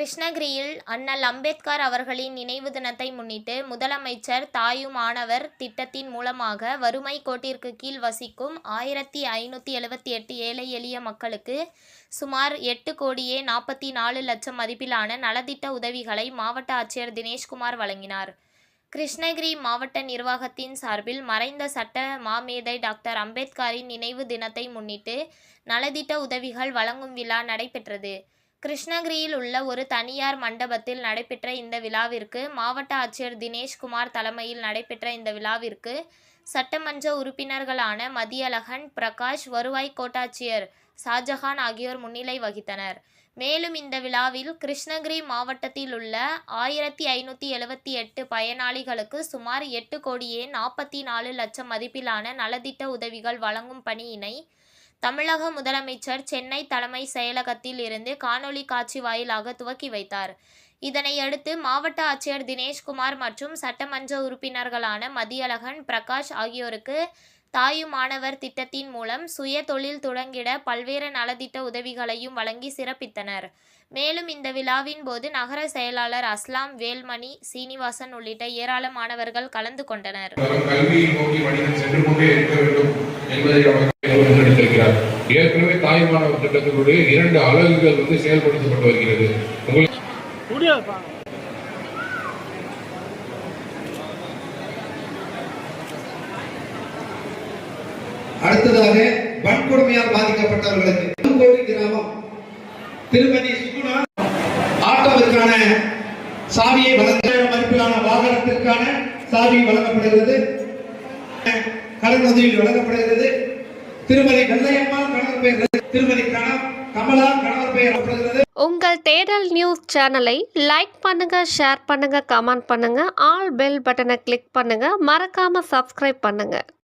கிருஷ்ணகிரியில் அண்ணல் அம்பேத்கர் அவர்களின் நினைவு தினத்தை முன்னிட்டு முதலமைச்சர் தாயும் மாணவர் திட்டத்தின் மூலமாக வறுமை கோட்டிற்கு கீழ் வசிக்கும் ஆயிரத்தி ஐநூற்றி எழுபத்தி எட்டு ஏழை எளிய மக்களுக்கு சுமார் எட்டு கோடியே நாற்பத்தி நாலு லட்சம் மதிப்பிலான நலத்திட்ட உதவிகளை மாவட்ட ஆட்சியர் தினேஷ்குமார் வழங்கினார். கிருஷ்ணகிரி மாவட்ட நிர்வாகத்தின் சார்பில் மறைந்த சட்ட மாமேதை டாக்டர் அம்பேத்கரின் நினைவு தினத்தை முன்னிட்டு நலத்திட்ட உதவிகள் வழங்கும் விழா நடைபெற்றது. கிருஷ்ணகிரியில் உள்ள ஒரு தனியார் மண்டபத்தில் நடைபெற்ற இந்த விழாவிற்கு மாவட்ட ஆட்சியர் தினேஷ்குமார் தலைமையில் நடைபெற்ற இந்த விழாவிற்கு சட்டமன்ற உறுப்பினர்களான மதியழகன் பிரகாஷ் வருவாய் கோட்டாட்சியர் ஷாஜஹான் ஆகியோர் முன்னிலை வகித்தனர். மேலும் இந்த விழாவில் கிருஷ்ணகிரி மாவட்டத்தில் உள்ள ஆயிரத்தி ஐநூற்றி எழுபத்தி எட்டு பயனாளிகளுக்கு சுமார் எட்டு கோடியே நாற்பத்தி நாலு லட்சம் மதிப்பிலான நலத்திட்ட உதவிகள் வழங்கும் பணியினை தமிழக முதலமைச்சர் சென்னை தலைமை செயலகத்தில் இருந்து காணொலி காட்சி வாயிலாக துவக்கி வைத்தார். இதனையடுத்து மாவட்ட ஆட்சியர் தினேஷ்குமார் மற்றும் சட்டமன்ற உறுப்பினர்களான மதியழகன் பிரகாஷ் ஆகியோருக்கு தாயு மாணவர் திட்டத்தின் மூலம் சுய தொழில் தொடங்கிட பல்வேறு நலத்திட்ட உதவிகளையும் வழங்கி சிறப்பித்தனர். மேலும் இந்த விழாவின் போது நகர செயலாளர் அஸ்லாம் வேல்மணி சீனிவாசன் உள்ளிட்ட ஏராளமானவர்கள் கலந்து கொண்டனர். ஏற்கனவே தாய்மானவர் திட்டத்தினுடைய இரண்டு அலகுகள் வந்து செயல்படுத்தப்பட்டு வருகிறது. உங்களுக்கு அடுத்ததாக வன்கொடுமையால் பாதிக்கப்பட்டவர்களுக்கு புதுக்கோட்டை கிராமம் திருமதி சுகுணா ஆட்டோவிற்கான சாவியை வழங்க மதிப்பிலான வாகனத்திற்கான சாவி வழங்கப்படுகிறது. கடன் உதவி வழங்கப்படுகிறது. திருமதி பெயர் திருமதி கமலா கணவர் பெயர் உங்கள் தேடல் நியூஸ் சேனலை லைக் பண்ணுங்க ஷேர் பண்ணுங்க கமெண்ட் பண்ணுங்க ஆல் பெல் பட்டனை கிளிக் பண்ணுங்க மறக்காம சப்ஸ்கிரைப் பண்ணுங்க.